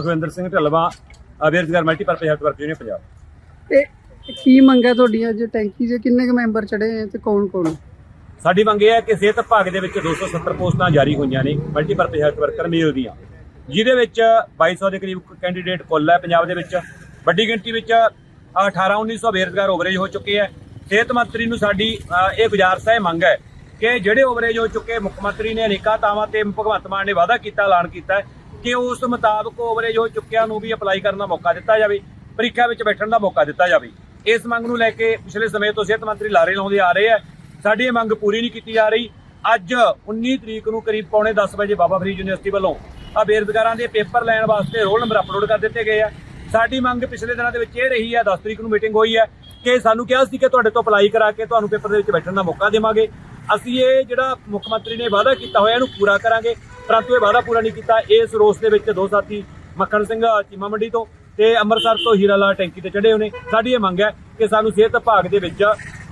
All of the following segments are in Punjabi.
ਸੁਖਵਿੰਦਰ ਸਿੰਘ ਢਲਵਾ ਬੇਰੁਜ਼ਗਾਰ multipurpose health worker union Punjab. ਤੇ ਕੀ ਮੰਗਾ ਤੁਹਾਡੀਆਂ ਅੱਜ? ਟੈਂਕੀ 'ਚ ਕਿੰਨੇ ਕੁ ਮੈਂਬਰ ਚੜੇ ਆ ਤੇ ਕੌਣ ਕੌਣ ਸਾਡੀ ਮੰਗ ਇਹ ਹੈ ਕਿ ਸਿਹਤ ਵਿਭਾਗ ਦੇ ਵਿੱਚ 270 ਪੋਸਟਾਂ ਜਾਰੀ ਹੋਈਆਂ ਨੇ ਮਲਟੀਪਰਪਸ ਹੈਲਥ ਵਰਕਰ ਮੇਲ ਦੀਆਂ। ਜਿਹਦੇ ਵਿੱਚ 2200 ਦੇ ਕਰੀਬ ਕੈਂਡੀਡੇਟ ਕੁੱਲ ਹੈ ਪੰਜਾਬ ਦੇ ਵਿੱਚ। ਵੱਡੀ ਗਿਣਤੀ ਵਿੱਚ 18 1900 ਬੇਰੁਜ਼ਗਾਰ ਓਵਰੇਜ ਹੋ ਚੁੱਕੇ ਹੈ। ਸਿਹਤ ਮੰਤਰੀ ਨੂੰ ਸਾਡੀ ਇਹ ਗੁਜ਼ਾਰਿਸ਼ ਹੈ ਮੰਗ ਹੈ ਕਿ ਜਿਹੜੇ ਓਵਰੇਜ ਹੋ ਚੁੱਕੇ ਮੁੱਖ ਮੰਤਰੀ ਨੇ ਅਨੇਕਾਂ ਤਾਵਾਂ ਤੇ ਭਗਵੰਤ ਮਾਨ ਨੇ ਵਾਅਦਾ ਕੀਤਾ ਐਲਾਨ ਕੀਤਾ ਹੈ। ਕਿ ਉਸ ਮੁਤਾਬਕ ਓਵਰੇਜ ਹੋ ਚੁੱਕਿਆਂ ਨੂੰ ਵੀ ਅਪਲਾਈ ਕਰਨ ਦਾ ਮੌਕਾ ਦਿੱਤਾ ਜਾਵੇ, ਪ੍ਰੀਖਿਆ ਵਿੱਚ ਬੈਠਣ ਦਾ ਮੌਕਾ ਦਿੱਤਾ ਜਾਵੇ। ਇਸ ਮੰਗ ਨੂੰ ਲੈ ਕੇ ਪਿਛਲੇ ਸਮੇਂ ਤੋਂ ਸਿਹਤ ਮੰਤਰੀ ਲਾਰੇ ਲਾਉਂਦੇ ਆ ਰਹੇ ਹੈ ਸਾਡੀ ਇਹ ਮੰਗ ਪੂਰੀ ਨਹੀਂ ਕੀਤੀ ਜਾ ਰਹੀ। ਅੱਜ 19 ਤਰੀਕ ਨੂੰ ਕਰੀਬ ਪੌਣੇ 10 ਵਜੇ ਬਾਬਾ ਫਰੀਦ ਯੂਨੀਵਰਸਿਟੀ ਵੱਲੋਂ ਆ ਬੇਰੁਜ਼ਗਾਰਾਂ ਦੇ ਪੇਪਰ ਲੈਣ ਵਾਸਤੇ ਰੋਲ ਨੰਬਰ ਅਪਲੋਡ ਕਰ ਦਿੱਤੇ ਗਏ ਆ। ਸਾਡੀ ਮੰਗ ਪਿਛਲੇ ਦਿਨਾਂ ਦੇ ਵਿੱਚ ਇਹ ਰਹੀ ਹੈ 10 ਤਰੀਕ ਨੂੰ ਮੀਟਿੰਗ ਹੋਈ ਹੈ ਕਿ ਸਾਨੂੰ ਕਿਹਾ ਸੀ ਕਿ ਤੁਹਾਡੇ ਤੋਂ ਅਪਲਾਈ ਕਰਾ ਕੇ ਤੁਹਾਨੂੰ ਪੇਪਰ ਦੇ ਵਿੱਚ ਬੈਠਣ ਦਾ ਮੌਕਾ ਦੇਵਾਂਗੇ। ਅਸੀਂ ਇਹ ਜਿਹੜਾ ਮੁੱਖ ਮੰਤਰੀ ਨੇ ਵਾਅਦਾ ਕੀਤਾ ਹੋਇਆ ਇਹਨੂੰ ਪੂਰਾ ਕਰਾਂਗੇ। ਪਰੰਤੂ ਇਹ ਵਾਅਦਾ ਪੂਰਾ ਨਹੀਂ ਕੀਤਾ। ਇਸ ਰੋਸ ਦੇ ਵਿੱਚ ਦੋ ਸਾਥੀ ਮੱਖਣ ਸਿੰਘ ਚੀਮਾ ਮੰਡੀ ਤੋਂ ਤੇ ਅੰਮ੍ਰਿਤਸਰ ਤੋਂ ਹੀਰਾ ਲਾਲ ਟੈਂਕੀ ਤੇ ਚੜੇ ਹੋਣੇ ਸਾਡੀ ਇਹ ਮੰਗ ਹੈ ਕਿ ਸਾਨੂੰ ਸਿਹਤ ਵਿਭਾਗ ਦੇ ਵਿੱਚ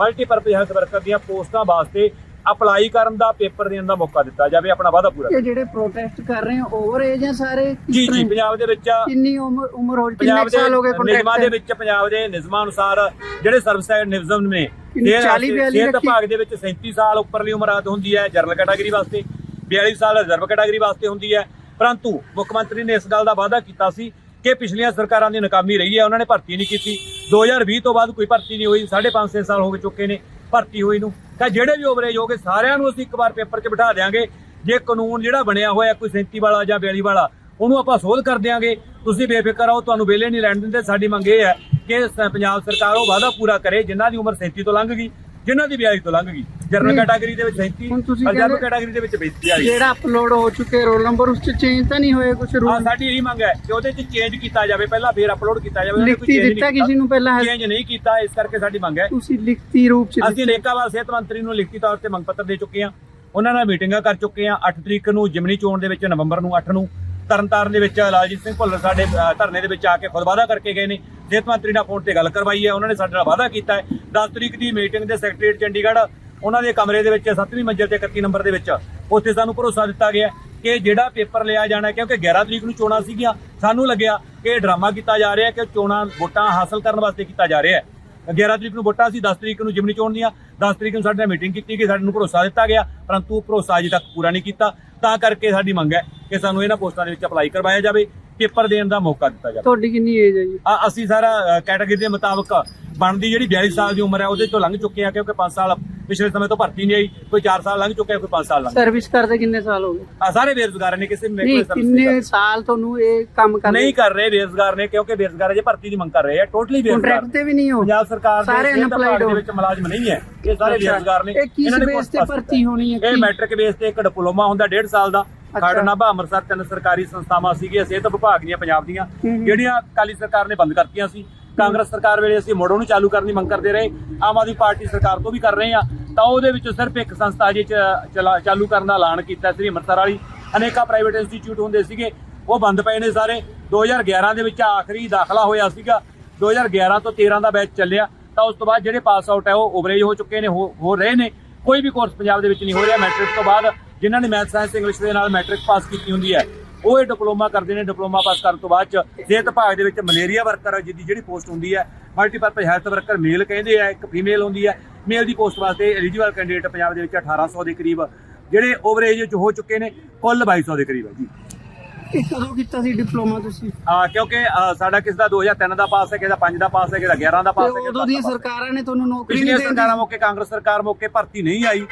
ਮਲਟੀਪਰਪਸ ਹੈਲਥ ਵਰਕਰ ਦੀਆਂ ਪੋਸਟਾਂ ਵਾਸਤੇ ਅਪਲਾਈ ਕਰਨ ਦਾ ਪੇਪਰ ਦੇਣ ਦਾ ਮੌਕਾ ਦਿੱਤਾ ਜਾਵੇ। ਆਪਣਾ ਵਾਅਦਾ ਪੂਰਾ ਇਹ ਜਿਹੜੇ ਪ੍ਰੋਟੈਸਟ ਕਰ ਰਹੇ ਆ ਓਵਰ ਏਜ ਆ ਸਾਰੇ? ਜੀ ਜੀ? ਪੰਜਾਬ ਦੇ ਵਿੱਚ ਕਿੰਨੀ ਉਮਰ ਉਮਰ ਹੋ ਕਿੰਨੇ ਸਾਲ ਹੋ ਗਏ ਨਿਯਮਾਂ ਦੇ ਵਿੱਚ ਪੰਜਾਬ ਦੇ ਨਿਯਮਾਂ ਅਨੁਸਾਰ ਜਿਹੜੇ ਸਰਵਿਸ ਨਿਯਮ ਨੇ 40 42 ਸਿਹਤ ਰੱਖੀ? ਵਿਭਾਗ ਦੇ ਵਿੱਚ 37 ਸਾਲ ਉੱਪਰਲੀ ਉਮਰ ਆਦ ਹੁੰਦੀ ਹੈ ਜਨਰਲ ਕੈਟਾਗਰੀ ਵਾਸਤੇ 42 ਸਾਲ ਰਿਜ਼ਰਵ ਕੈਟਾਗਰੀ ਵਾਸਤੇ ਹੁੰਦੀ ਹੈ। ਪਰੰਤੂ ਮੁੱਖ ਮੰਤਰੀ ਨੇ ਇਸ ਗੱਲ ਦਾ ਵਾਅਦਾ ਕੀਤਾ ਸੀ ਕਿ ਪਿਛਲੀਆਂ ਸਰਕਾਰਾਂ ਦੀ ਨਾਕਾਮੀ ਰਹੀ ਹੈ ਉਹਨਾਂ ਨੇ ਭਰਤੀ ਨਹੀਂ ਕੀਤੀ। 2020 ਤੋਂ ਬਾਅਦ ਕੋਈ ਭਰਤੀ ਨਹੀਂ ਹੋਈ 5.5 6 ਸਾਲ ਹੋ ਗਏ ਚੁੱਕੇ ਨੇ ਭਰਤੀ ਹੋਈ ਨੂੰ। ਤਾਂ ਜਿਹੜੇ ਵੀ ਓਵਰੇਜ ਹੋਗੇ ਸਾਰਿਆਂ ਨੂੰ ਅਸੀਂ ਇੱਕ ਵਾਰ ਪੇਪਰ 'ਚ ਬਿਠਾ ਦੇਾਂਗੇ ਜੇ ਕਾਨੂੰਨ ਜਿਹੜਾ ਬਣਿਆ ਹੋਇਆ ਕੋਈ 37 ਵਾਲਾ ਜਾਂ 42 ਵਾਲਾ ਉਹਨੂੰ ਆਪਾਂ ਸੋਧ ਕਰ ਦਿਆਂਗੇ। ਤੁਸੀਂ ਬੇਫਿਕਰ ਰਹੋ ਤੁਹਾਨੂੰ ਵੇਲੇ ਨਹੀਂ ਲੈਣ ਦਿੰਦੇ। ਸਾਡੀ ਮੰਗ ਇਹ ਹੈ ਕਿ ਪੰਜਾਬ ਸਰਕਾਰ ਉਹ ਵਾਅਦਾ ਪੂਰਾ ਕਰੇ ਜਿਨ੍ਹਾਂ ਦੀ ਉਮਰ 37 ਤੋਂ ਲੰਘ ਗਈ ਜਿਨ੍ਹਾਂ ਦੀ 42 ਤੋਂ ਲੰਘ ਗਈ। ਜਨਰਲ। ਕੈਟਾਗਰੀ ਦੇ ਵਿੱਚ 37 ਹੁਣ ਤੁਸੀਂ ਰਿਜ਼ਰਵ ਕਹਿੰਦੇ- ਕੈਟਾਗਰੀ ਦੇ ਵਿੱਚ 42 ਜਿਹੜਾ ਅਪਲੋਡ ਹੋ ਚੁੱਕੇ ਰੋਲ ਨੰਬਰ ਉਸ 'ਚ ਚੇਂਜ ਤਾਂ ਨਹੀਂ ਹੋਏ ਕੁਝ ਹਾਂ ਰੂਲ ਸਾਡੀ ਇਹੀ ਮੰਗ ਹੈ ਕਿ ਉਹਦੇ 'ਚ ਚੇਂਜ ਕੀਤਾ ਜਾਵੇ ਪਹਿਲਾਂ ਫੇਰ ਅਪਲੋਡ ਕੀਤਾ ਜਾਵੇ ਉਹਨੇ ਕੋਈ ਲਿਖਤੀ ਦਿੱਤਾ ਕਿਸੇ ਨੂੰ ਪਹਿਲਾਂ? ਚੇਂਜ ਨਹੀਂ ਕੀਤਾ ਇਸ ਕਰਕੇ ਸਾਡੀ ਮੰਗ ਹੈ। ਤੁਸੀਂ ਲਿਖਤੀ ਰੂਪ 'ਚ ਅਸੀਂ ਨੇਕਾਵਾਲ ਸਿਹਤ ਮੰਤਰੀ ਨੂੰ ਲਿਖਤੀ ਤੌਰ ਤੇ ਮੰਗ ਪੱਤਰ ਦੇ ਚੁੱਕੇ ਹਾਂ। ਉਹਨਾਂ ਨਾਲ ਮੀਟਿੰਗਾਂ ਕਰ ਚੁੱਕੇ ਹਾਂ। 8 ਤਰੀਕ ਨੂੰ ਜਿਮਨੀ ਚੋਣ ਦੇ ਵਿੱਚ ਨਵੰਬਰ ਨੂੰ 8 ਨੂੰ। ਤਰਨਤਾਰਨ ਦੇ ਵਿੱਚ ਲਾਲਜੀਤ ਸਿੰਘ ਭੁੱਲਰ ਸਾਡੇ ਧਰਨੇ ਦੇ ਵਿੱਚ ਆ ਕੇ ਖੁਦ ਵਾਅਦਾ ਕਰਕੇ ਗਏ ਨੇ। ਸਿਹਤ ਮੰਤਰੀ ਨਾਲ ਫੋਨ ਤੇ ਗੱਲ ਕਰਵਾਈ ਹੈ, ਉਹਨਾਂ ਨੇ ਸਾਡੇ ਨਾਲ ਵਾਅਦਾ ਕੀਤਾ ਹੈ। 10 ਤਰੀਕ ਦੀ ਮੀਟਿੰਗ ਦੇ ਸੈਕਟਰੀਏਟ ਚੰਡੀਗੜ੍ਹ, ਉਹਨਾਂ ਦੇ ਕਮਰੇ ਦੇ ਵਿੱਚ 7ਵੀਂ ਮੰਜ਼ਿਲ ਤੇ 31 ਨੰਬਰ ਦੇ ਵਿੱਚ, ਉੱਥੇ ਸਾਨੂੰ ਭਰੋਸਾ ਦਿੱਤਾ ਗਿਆ ਕਿ ਜਿਹੜਾ ਪੇਪਰ ਲਿਆ ਜਾਣਾ ਕਿਉਂਕਿ 11 ਤਰੀਕ ਨੂੰ ਚੋਣਾਂ ਸੀਗੀਆਂ, ਸਾਨੂੰ ਲੱਗਿਆ ਕਿ ਇਹ ਡਰਾਮਾ ਕੀਤਾ ਜਾ ਰਿਹਾ ਹੈ ਕਿ ਚੋਣਾਂ ਵੋਟਾਂ ਹਾਸਲ ਕਰਨ ਵਾਸਤੇ ਕੀਤਾ ਜਾ ਰਿਹਾ ਹੈ। 11 ਤਰੀਕ ਨੂੰ ਵੋਟਾਂ ਸੀ 10 ਤਰੀਕ ਨੂੰ ਜਿਮਨੀ ਚੋਣ ਦੀਆਂ 10 ਤਰੀਕ ਨੂੰ ਸਾਡੇ ਨਾਲ ਮੀਟਿੰਗ ਕੀਤੀ ਗਈ, ਸਾਡੇ ਨੂੰ ਭਰੋਸਾ ਦਿੱਤਾ ਗਿਆ, ਪਰੰਤੂ ਭਰੋਸਾ ਅਜੇ ਤੱਕ ਪੂਰਾ ਨਹੀਂ ਕੀਤਾ। ਤਾਂ ਕਰਕੇ ਸਾਡੀ ਮੰਗ ਹੈ ਕਿ ਸਾਨੂੰ ਇਹਨਾਂ ਪੋਸਟਾਂ ਦੇ ਵਿੱਚ ਅਪਲਾਈ ਕਰਵਾਇਆ ਜਾਵੇ। ਪੇਪਰ ਦੇਣ ਦਾ ਮੌਕਾ ਦਿੱਤਾ ਜਾਵੇ ਤੁਹਾਡੀ ਕਿੰਨੀ ਏਜ ਹੈ ਜੀ ਆ ਅਸੀਂ ਸਾਰਾ ਕੈਟਾਗਰੀ ਦੇ ਮੁਤਾਬਕ ਬਣਦੀ ਜਿਹੜੀ 42 ਸਾਲ ਦੀ ਉਮਰ ਹੈ ਉਹਦੇ ਤੋਂ ਲੰਘ ਚੁੱਕੇ ਆ ਕਿਉਂਕਿ 5 ਸਾਲ ਪਿਛਲੇ ਸਮੇਂ ਤੋਂ ਭਰਤੀ ਨਹੀਂ ਆਈ ਕੋਈ 4 ਸਾਲ ਲੰਘ ਚੁੱਕੇ ਆ ਕੋਈ 5 ਸਾਲ ਲੰਘ ਸਰਵਿਸ ਕਰਦੇ ਕਿੰਨੇ ਸਾਲ ਹੋ ਗਏ ਆ ਸਾਰੇ ਬੇਰੁਜ਼ਗਾਰ ਨੇ ਕਿਸੇ ਨੇ ਕੋਈ ਸਰਵਿਸ ਕਿੰਨੇ ਸਾਲ ਤੁਹਾਨੂੰ ਇਹ ਕੰਮ ਕਰ- ਨਹੀਂ ਕਰ ਰਹੇ ਬੇਰੁਜ਼ਗਾਰ ਨੇ ਕਿਉਂਕਿ ਬੇਰੁਜ਼ਗਾਰ ਅਜੇ ਭਰਤੀ ਦੀ ਮੰਗ ਕਰ ਰਹੇ ਆ ਟੋਟਲੀ ਬੇਰੁਜ਼ਗਾਰ ਕੰਟਰੈਕਟ ਤੇ ਵੀ ਨਹੀਂ ਹੋ ਪੰਜਾਬ ਸਰਕਾਰ ਦੇ ਸਾਰੇ ਵਿਭਾਗ ਦੇ। ਵਿੱਚ ਮੁਲਾਜ਼ਮ ਨਹੀਂ ਹੈ ਇਹ ਸਾਰੇ। ਬੇਰੁਜ਼ਗਾਰ ਨੇ ਇਹ ਕਿਸ ਇਹਨਾਂ ਨੇ ਬੇਸ ਕੋਰਸ ਤੇ ਪਾਸ ਭਰਤੀ। ਹੋਣੀ ਹੈ ਇਹ? ਮੈਟ੍ਰਿਕ ਬੇਸ ਤੇ ਇੱਕ ਡਿਪਲੋਮਾ ਹੁੰਦਾ 1.5 ਸਾਲ ਦਾ। ਖੜ ਨਾਭਾ ਅੰਮ੍ਰਿਤਸਰ ਤਿੰਨ ਸਰਕਾਰੀ ਸੰਸਥਾਵਾਂ ਸੀਗੀਆਂ ਸਿਹਤ ਵਿਭਾਗ ਦੀਆਂ ਪੰਜਾਬ ਦੀਆਂ। ਜਿਹੜੀਆਂ ਅਕਾਲੀ ਸਰਕਾਰ ਨੇ ਬੰਦ ਕਰਤੀਆਂ ਸੀ। ਕਾਂਗਰਸ ਸਰਕਾਰ ਵੇਲੇ ਅਸੀਂ ਮੁੜ ਉਹਨੂੰ ਚਾਲੂ ਕਰਨ ਦੀ ਮੰਗ ਕਰਦੇ ਰਹੇ। ਆਮ ਆਦਮੀ ਪਾਰਟੀ ਸਰਕਾਰ ਤੋਂ ਵੀ ਕਰ ਰਹੇ ਆ ਤਾਂ ਉਹਦੇ ਵਿੱਚੋਂ ਸਿਰਫ ਇੱਕ ਸੰਸਥਾ ਜੇ ਚਾਲੂ ਕਰਨ ਦਾ ਐਲਾਨ ਕੀਤਾ ਸ੍ਰੀ ਅੰਮ੍ਰਿਤਸਰ ਵਾਲੀ। ਅਨੇਕਾਂ ਪ੍ਰਾਈਵੇਟ ਇੰਸਟੀਚਿਊਟ ਹੁੰਦੇ ਸੀਗੇ ਉਹ ਬੰਦ ਪਏ ਨੇ ਸਾਰੇ। 2011 ਦੇ ਵਿੱਚ ਆਖਰੀ ਦਾਖਲਾ ਹੋਇਆ ਸੀਗਾ। 2011 ਤੋਂ 13 ਦਾ ਬੈਚ ਚੱਲਿਆ। ਤਾਂ ਉਸ ਤੋਂ ਬਾਅਦ ਜਿਹੜੇ ਪਾਸ ਆਊਟ ਹੈ ਉਹ ਓਵਰੇਜ ਹੋ ਚੁੱਕੇ ਨੇ ਹੋ ਰਹੇ ਨੇ। ਕੋਈ ਵੀ ਕੋਰਸ ਪੰਜਾਬ ਦੇ ਵਿੱਚ ਨਹੀਂ ਹੋ ਰਿਹਾ ਮੈਟ੍ਰਿਕ ਤੋਂ ਬਾਅਦ ਜਿਨ੍ਹਾਂ ਨੇ ਮੈਥ ਸਾਇੰਸ ਇੰਗਲਿਸ਼ ਦੇ ਨਾਲ ਮੈਟ੍ਰਿਕ ਪਾਸ ਕੀਤੀ ਹੁੰਦੀ ਹੈ ਉਹ ਇਹ ਡਿਪਲੋਮਾ ਕਰਦੇ ਨੇ। ਡਿਪਲੋਮਾ ਪਾਸ ਕਰਨ ਤੋਂ ਬਾਅਦ ਚ ਸਿਹਤ ਵਿਭਾਗ ਦੇ ਵਿੱਚ ਮਲੇਰੀਆ ਵਰਕਰ ਜਿਹਦੀ ਜਿਹੜੀ ਪੋਸਟ ਹੁੰਦੀ ਹੈ ਮਲਟੀਪਰਪਸ ਹੈਲਥ ਵਰਕਰ ਮੇਲ ਕਹਿੰਦੇ ਆ ਇੱਕ ਫੀਮੇਲ ਹੁੰਦੀ ਹੈ। ਮੇਲ ਦੀ ਪੋਸਟ ਵਾਸਤੇ ਐਲੀਜੀਬਲ ਕੈਂਡੀਡੇਟ ਪੰਜਾਬ ਦੇ ਵਿੱਚ 1800 ਦੇ ਕਰੀਬ ਜਿਹੜੇ ਓਵਰੇਜ ਚ ਹੋ ਚੁੱਕੇ ਨੇ ਕੁੱਲ 2200 ਦੇ ਕਰੀਬ ਹੈ ਜੀ। ਇਹ ਕਦੋਂ ਕੀਤਾ ਸੀ ਡਿਪਲੋਮਾ ਤੁਸੀਂ? ਆ ਕਿਉਂਕਿ ਸਾਡਾ ਕਿਸ ਦਾ 2003 ਦਾ ਪਾਸ ਹੈ ਕਿਸੇ ਦਾ 5 ਦਾ ਪਾਸ ਹੈ ਕਿਸੇ ਦਾ 11 ਦਾ ਪਾਸ ਹੈ ਉਦੋਂ ਦਾ ਹੈ। ਸਰਕਾਰਾਂ ਨੇ ਤੁਹਾਨੂੰ ਨੌਕਰੀ ਪਿਛਲੀਆਂ ਨਹੀਂ ਸਰਕਾਰਾਂ ਦੇਣੀ ਮੌਕੇ ਕਾਂਗਰਸ ਸਰਕਾਰ ਮੌਕੇ ਭਰਤੀ ਨਹੀਂ ਆਈ।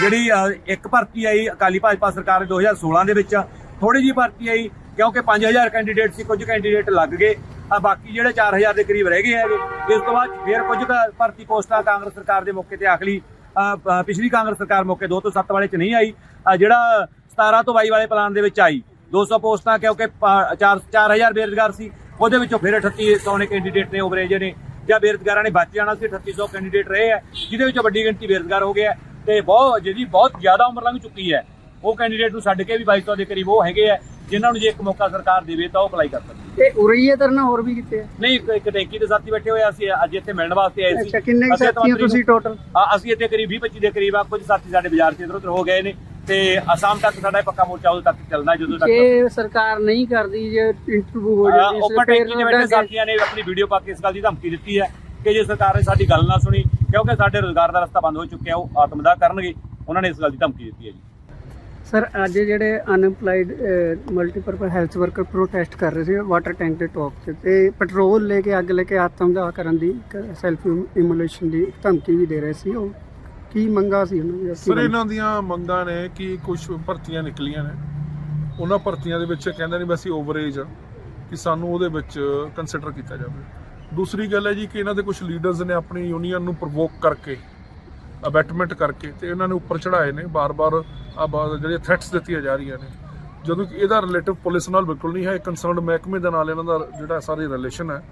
ਜਿਹੜੀ ਇੱਕ ਭਰਤੀ ਆਈ ਅਕਾਲੀ ਭਾਜਪਾ ਸਰਕਾਰ ਦੇ 2016 ਦੇ ਵਿੱਚ ਥੋੜੀ ਜੀ ਭਰਤੀ ਆਈ, ਕਿਉਂਕਿ 5000 ਕੈਂਡੀਡੇਟ ਸੀ, ਕੁਝ ਕੈਂਡੀਡੇਟ ਲੱਗ ਗਏ ਆ ਬਾਕੀ ਜਿਹੜੇ 4000 ਦੇ ਕਰੀਬ ਰਹਿ ਗਏ ਹੈਗੇ, ਇਸ ਤੋਂ ਬਾਅਦ ਫਿਰ ਕੁਝ ਕੁ ਭਰਤੀ ਪੋਸਟਾਂ ਕਾਂਗਰਸ ਸਰਕਾਰ ਦੇ ਮੌਕੇ ਤੇ ਆਖਰੀ ਪਿਛਲੀ ਕਾਂਗਰਸ ਸਰਕਾਰ ਮੌਕੇ 2 ਤੋਂ 7 ਵਾਲੇ ਚ ਨਹੀਂ ਆਈ ਜਿਹੜਾ 17 ਤੋਂ 22 ਵਾਲੇ ਪਲਾਨ ਦੇ ਵਿੱਚ ਆਈ 200 ਪੋਸਟਾਂ ਕਿਉਂਕਿ 4 4000 ਬੇਰੁਜ਼ਗਾਰ ਸੀ, ਉਹਦੇ ਵਿੱਚੋਂ ਫਿਰ 3800 ਨੇ ਕੈਂਡੀਡੇਟ ਨੇ ਓਵਰੇਜ ਨੇ, ਜਾਂ ਬੇਰੁਜ਼ਗਾਰਾਂ ਨੇ ਬਚ ਜਾਣਾ ਸੀ 3800 ਕੈਂਡੀਡੇਟ ਰਹੇ ਆ, ਜਿਹਦੇ ਵਿੱਚੋਂ ਵੱਡੀ ਗਿਣਤੀ ਬੇਰੁਜ਼ਗਾਰ ਹੋ ਗਿਆ ਤੇ ਬਹੁਤ ਜਿਹਦੀ ਬਹੁਤ ਜ਼ਿਆਦਾ ਉਮਰ ਲੰਘ ਚੁੱਕੀ ਹੈ। ਉਹ ਕੈਂਡੀਡੇਟ ਨੂੰ ਛੱਡ ਕੇ ਵੀ 2200 ਦੇ ਕਰੀਬ ਉਹ ਹੈਗੇ ਆ। ਜਿਨ੍ਹਾਂ ਨੂੰ ਜੇ ਇੱਕ ਮੌਕਾ ਸਰਕਾਰ ਦੇਵੇ ਤਾਂ ਉਹ ਅਪਲਾਈ ਕਰ ਸਕਦੇ ਤੇ ਉਰਈਏ ਤਰਨਾ ਹੋਰ ਵੀ ਕਿਤੇ ਨਹੀਂ ਇੱਕ- ਟੈਂਕੀ ਦੇ ਸਾਥੀ ਬੈਠੇ ਹੋਏ ਆ, ਅਸੀਂ ਅੱਜ ਇੱਥੇ ਮਿਲਣ ਵਾਸਤੇ ਆਏ ਸੀ। ਅੱਛਾ ਕਿੰਨੇ ਸਾਥੀ ਤੁਸੀਂ ਟੋਟਲ ਅਸੀਂ ਇੱਥੇ ਕਰੀਬ 20 25 ਦੇ ਕਰੀਬ ਆ। ਕੁਝ ਸਾਥੀ ਸਾਡੇ ਬਾਜ਼ਾਰ 'ਚ ਇਧਰ ਉਧਰ ਹੋ ਗਏ ਨੇ। ਤੇ ਅਸਾਮ ਤੱਕ ਸਾਡਾ ਇਹ ਪੱਕਾ ਮੋਰਚਾ ਉਦੋਂ ਤੱਕ ਚੱਲਣਾ ਜਦੋਂ ਤੱਕ ਜੇ ਸਰਕਾਰ ਨਹੀਂ ਕਰਦੀ ਜੇ ਇੰਟਰਵਿਊ ਹੋ ਜਾਂਦੀ ਫਿਰ ਦੇ ਵਿੱਚ ਅੱਗੇ- ਸਾਥੀਆਂ ਨੇ ਆਪਣੀ ਵੀਡੀਓ ਪਾ ਕੇ ਇਸ ਗੱਲ ਦੀ ਧਮਕੀ ਦਿੱਤੀ ਹੈ ਕਿ ਜੇ ਸਰਕਾਰ ਨੇ ਸਾਡੀ ਗੱਲ ਨਾ ਸੁਣੀ ਕਿਉਂਕਿ ਸਾਡੇ ਰੋਜ਼ਗਾਰ ਦਾ ਰਸਤਾ ਬੰਦ ਹੋ ਚੁੱਕਿਆ ਉਹ ਆਤਮਦਾਹ ਕਰਨਗੇ। ਉਹਨਾਂ ਨੇ ਇਸ ਗੱਲ ਦੀ ਧਮਕੀ ਦਿੱਤੀ ਹੈ ਜੀ। ਸਰ ਅੱਜ ਜਿਹੜੇ unemployed multipurpose health worker protest ਕਰ ਰਹੇ ਸੀ ਵਾਟਰ ਟੈਂਕ ਦੇ ਟੌਪ ਤੇ ਤੇ ਪੈਟਰੋਲ ਲੈ ਕੇ ਅੱਗ ਲੈ ਕੇ ਆਤਮਦਾਹ ਕਰਨ ਦੀ ਸੈਲਫ ਇਮੋਲੇਸ਼ਨ ਦੀ ਧਮਕੀ ਵੀ ਦੇ ਰਹੇ ਸੀ ਉਹ। ਕੀ ਮੰਗਾ ਸੀ ਉਹਨਾਂ ਦੀ ਸਰ ਇਹਨਾਂ ਦੀਆਂ ਮੰਗਾਂ ਨੇ ਕਿ ਕੁਝ ਭਰਤੀਆਂ ਨਿਕਲੀਆਂ ਨੇ। ਉਹਨਾਂ ਭਰਤੀਆਂ ਦੇ ਵਿੱਚ ਕਹਿੰਦੇ ਨੇ ਵੀ ਅਸੀਂ ਓਵਰ ਏਜ ਆ ਕਿ ਸਾਨੂੰ ਉਹਦੇ ਵਿੱਚ ਕੰਸੀਡਰ ਕੀਤਾ ਜਾਵੇ। ਦੂਸਰੀ ਗੱਲ ਹੈ ਜੀ ਕਿ ਇਹਨਾਂ ਦੇ ਕੁਝ ਲੀਡਰਸ ਨੇ ਆਪਣੀ ਯੂਨੀਅਨ ਨੂੰ ਪ੍ਰਵੋਕ ਕਰਕੇ ਅਬੈਟਮੈਂਟ ਕਰਕੇ ਤੇ ਇਹਨਾਂ ਨੇ ਉੱਪਰ ਚੜਾਏ ਨੇ, ਬਾਰ-ਬਾਰ ਆ ਜਿਹੜੇ ਥ੍ਰੈਟਸ ਦਿੱਤੀਆਂ ਜਾ ਰਹੀਆਂ ਨੇ। ਜਦੋਂ ਕਿ ਇਹਦਾ ਰਿਲੇਟਿਵ ਪੁਲਿਸ ਨਾਲ ਬਿਲਕੁਲ ਨਹੀਂ ਹੈ ਕੰਸਰਨਡ ਮਹਿਕਮੇ ਦੇ ਨਾਲ ਇਹਨਾਂ ਦਾ ਜਿਹੜਾ ਸਾਰੀ ਰਿਲੇਸ਼ਨ ਹੈ।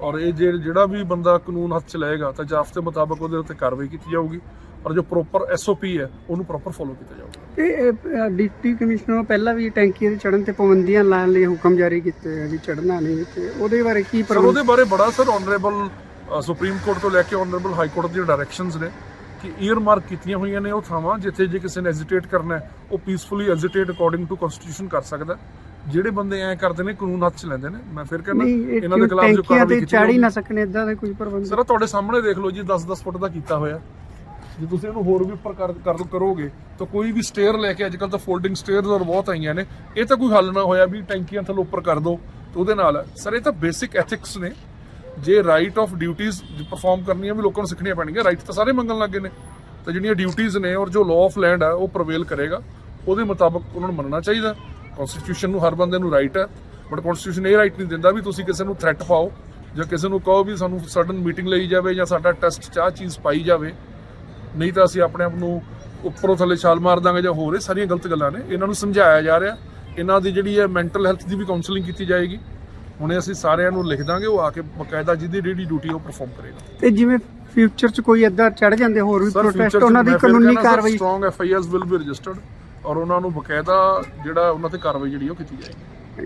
ਔਰ ਇਹ ਜੇ- ਜਿਹੜਾ ਵੀ ਬੰਦਾ ਕਾਨੂੰਨ ਹੱਥ ਚ ਲਏਗਾ ਤਾਂ ਜਾਫਤੇ ਮੁਤਾਬਕ ਉਹਦੇ ਉੱਤੇ ਕਾਰਵਾਈ ਕੀਤੀ ਜਾਊਗੀ। ਔਰ ਜੋ ਪ੍ਰੋਪਰ ਐਸਓਪੀ ਹੈ ਉਹਨੂੰ ਪ੍ਰੋਪਰ ਫੋਲੋ ਕੀਤਾ ਜਾਊਗਾ। ਤੇ ਡਿਪਟੀ ਕਮਿਸ਼ਨਰ ਨੂੰ ਪਹਿਲਾਂ ਵੀ ਟੈਂਕੀ ਦੇ ਚੜਨ ਤੇ ਪਾਬੰਦੀਆਂ ਲਾਉਣ ਲਈ ਹੁਕਮ ਜਾਰੀ ਕੀਤੇ ਵੀ ਚੜਨਾ ਨਹੀਂ ਤੇ ਉਹਦੇ ਬਾਰੇ ਕੀ ਪ੍ਰਬੰਧ ਉਹਦੇ ਬਾਰੇ ਬੜਾ ਸਰ ਆਨਰੇਬਲ ਸੁਪਰੀਮ ਕੋਰਟ ਤੋਂ ਲੈ ਕੇ ਆਨਰੇਬਲ ਹਾਈ ਕੋਰਟ ਦੀਆਂ ਡਾਇਰੈਕਸ਼ਨਸ ਨੇ ਕਿ ਈਅਰ ਮਾਰਕ ਕੀਤੀਆਂ ਹੋਈਆਂ ਨੇ ਉਹ ਥਾਵਾਂ ਜਿੱਥੇ ਜੇ ਕਿਸੇ ਨੇ ਐਜੀਟੇਟ ਕਰਨਾ ਹੈ ਉਹ peacefully agitate according to constitution ਕਰ ਸਕਦਾ। ਜਿਹੜੇ ਬੰਦੇ ਐ ਕਰਦੇ ਨੇ ਕਾਨੂੰਨ ਹੱਥ ਚ ਲੈਂਦੇ ਨੇ। ਮੈਂ ਫਿਰ ਕਹਿੰਦਾ ਇਹਨਾਂ ਦੇ ਖਿਲਾਫ ਜੋ ਟੈਂਕੀਆਂ ਕਾਰਵਾਈ ਕੀਤੀ ਚੜ ਹੀ ਜਾਊਗੀ ਨਾ ਸਕਣ ਇਦਾਂ ਦੇ ਕੋਈ ਪ੍ਰਬੰਧ। ਸਰ ਤੁਹਾਡੇ ਸਾਹਮਣੇ ਦੇਖ ਲਓ ਜੀ 10-10 ਫੁੱਟ ਦਾ ਕੀਤਾ ਹੋਇਆ। ਜੇ ਤੁਸੀਂ ਇਹਨੂੰ ਹੋਰ ਵੀ ਉੱਪਰ ਕਰ ਕਰ- ਕਰੋਗੇ, ਤਾਂ ਕੋਈ ਵੀ ਸਟੇਅਰ ਲੈ ਕੇ ਅੱਜਕੱਲ ਤਾਂ ਫੋਲਡਿੰਗ ਸਟੇਅਰਸ ਔਰ ਬਹੁਤ ਆਈਆਂ ਨੇ। ਇਹ ਤਾਂ ਕੋਈ ਹੱਲ ਨਾ ਹੋਇਆ ਵੀ ਟੈਂਕੀਆਂ ਥੱਲੇ ਉੱਪਰ ਕਰ ਦੋ, ਤੇ ਉਹਦੇ ਨਾਲ ਹੈ। ਸਰ, ਇਹ ਤਾਂ ਬੇਸਿਕ ਐਥਿਕਸ ਨੇ। ਜੇ ਰਾਈਟ ਆਫ ਡਿਊਟੀਆਂ ਪਰਫਾਰਮ ਕਰਨੀਆਂ ਵੀ ਲੋਕਾਂ ਨੂੰ ਸਿੱਖਣੀਆਂ ਪੈਣਗੀਆਂ ਰਾਈਟ ਤਾਂ ਸਾਰੇ ਮੰਗਣ ਲੱਗੇ ਨੇ। ਤਾਂ ਜਿਹੜੀਆਂ ਡਿਊਟੀਆਂ ਨੇ ਔਰ ਜੋ ਲਾਅ ਆਫ ਲੈਂਡ ਹੈ ਉਹ ਪ੍ਰਵੇਲ ਕਰੇਗਾ। ਉਹਦੇ ਮੁਤਾਬਕ ਉਹਨਾਂ ਨੂੰ ਮੰਨਣਾ ਚਾਹੀਦਾ। ਕਨਸਟੀਟਿਊਸ਼ਨ ਨੂੰ ਹਰ ਬੰਦੇ ਨੂੰ ਰਾਈਟ ਹੈ ਬਟ ਕਨਸਟੀਟਿਊਸ਼ਨ ਇਹ ਰਾਈਟ ਨਹੀਂ ਦਿੰਦਾ ਵੀ ਤੁਸੀਂ ਕਿਸੇ ਨੂੰ ਥ੍ਰੈਟ ਪਾਓ ਜਾਂ ਕਿਸੇ ਨੂੰ ਕਹੋ ਵੀ ਸਾਨੂੰ ਸਡਨ ਮੀਟਿੰਗ ਲਈ ਜਾਵੇ ਜਾਂ ਸਾਡਾ ਟੈਸਟ ਚਾਹ ਚੀਜ਼ ਪਾਈ ਜਾਵੇ। ਨਹੀਂ ਤਾਂ ਅਸੀਂ ਆਪਣੇ ਆਪ ਨੂੰ ਉੱਪਰੋਂ ਥੱਲੇ ਛਾਲ ਮਾਰ ਦਾਂਗੇ ਜਾਂ ਹੋਰ ਇਹ ਸਾਰੀਆਂ ਗਲਤ ਗੱਲਾਂ ਨੇ। ਇਹਨਾਂ ਨੂੰ ਸਮਝਾਇਆ ਜਾ ਰਿਹਾ। ਇਹਨਾਂ ਦੀ ਜਿਹੜੀ ਹੈ ਮੈਂਟਲ ਹੈਲਥ ਦੀ ਵੀ ਕਾਉਂਸਲਿੰਗ ਕੀਤੀ ਜਾਏਗੀ। ਹੁਣੇ ਅਸੀਂ ਸਾਰਿਆਂ ਨੂੰ ਲਿਖ ਦਾਂਗੇ ਉਹ ਆ ਕੇ ਬਕਾਇਦਾ ਜਿਹਦੀ ਜਿਹੜੀ ਡਿਊਟੀ ਉਹ ਪਰਫਾਰਮ ਕਰੇਗਾ। ਤੇ ਜਿਵੇਂ ਫਿਊਚਰ 'ਚ ਕੋਈ ਏਦਾਂ ਚੜ ਜਾਂਦੇ ਹੋਰ ਵੀ ਪ੍ਰੋਟੈਸਟ ਉਹਨਾਂ ਦੀ ਕਾਨੂੰਨੀ ਕਾਰਵਾਈ strong F I Rs will be registered ਔਰ ਉਹਨਾਂ ਨੂੰ ਬਕਾਇਦਾ ਜਿਹੜਾ ਉਹਨਾਂ ਤੇ ਕਾਰਵਾਈ ਜਿਹੜੀ ਉਹ ਕੀਤੀ ਜਾਏਗੀ।